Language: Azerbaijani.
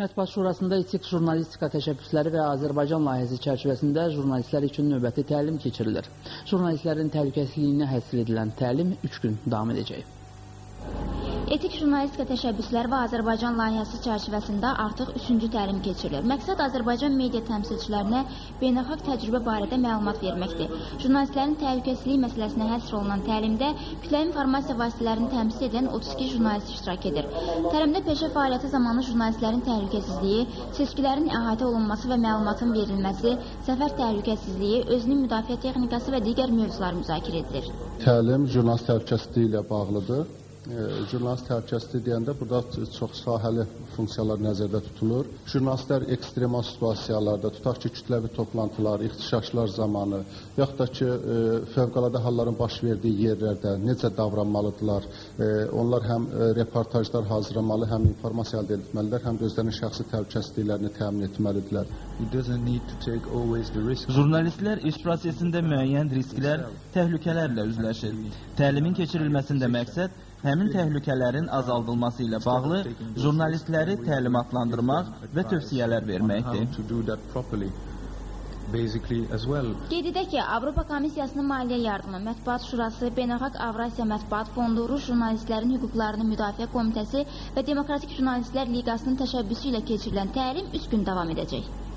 Mətbuat Şurasında etik jurnalistika təşəbbüsləri və Azərbaycan layihəsi çərçivəsində jurnalistlər üçün növbəti təlim keçirilir. Jurnalistlərin təhlükəsizliyinə həsr edilən təlim 3 gün davam edəcək. Etik jurnalistika təşəbbüsləri və Azərbaycan layihəsi çərçivəsində artıq üçüncü təlim keçirilir. Məqsəd Azərbaycan media təmsilçilərinə beynəlxalq təcrübə barədə məlumat verməkdir. Jurnalistlərin təhlükəsizliyi məsələsinə həsr olunan təlimdə kütləvi informasiya vasitələrini təmsil edən 32 jurnalist iştirak edir. Təlimdə peşə fəaliyyəti zamanı jurnalistlərin təhlükəsizliyi, seçkilərin əhatə olunması və məlumatın verilməsi, səfər təhlükəsizliyi, özünün müdafiə texnikası və digər mövzular müzakirə edilir. Təlim jurnalist təhlükəsizliyi ilə bağlıdır jurnalist təhlükəsizliyi deyəndə burada çox sahəli funksiyalar nəzərdə tutulur. Jurnalistlər ekstremal situasiyalarda, tutaq ki, kütləvi toplantılar, ixtişaşlar zamanı, yaxud da ki, e, fövqəladə halların baş verdiyi yerlərdə necə davranmalıdırlar? E, onlar həm e, reportajlar hazırlamalı, həm informasiya əldə etməlidirlər, həm də özlərinin şəxsi təhlükəsizliklərini təmin etməlidirlər. Jurnalistlər iş prosesində müəyyən risklər, təhlükələrlə üzləşir. Təlimin keçirilməsində məqsəd həmin təhlükələrin azaldılması ilə bağlı jurnalistləri təlimatlandırmaq və tövsiyələr verməkdir. Well. Qeyd edək ki, Avropa Komissiyasının Maliyyə Yardımı, Mətbuat Şurası, Beynəlxalq Avrasiya Mətbuat Fondu, Rus Jurnalistlərin Hüquqlarını Müdafiə Komitəsi və Demokratik Jurnalistlər Liqasının təşəbbüsü ilə keçirilən təlim 3 gün davam edəcək.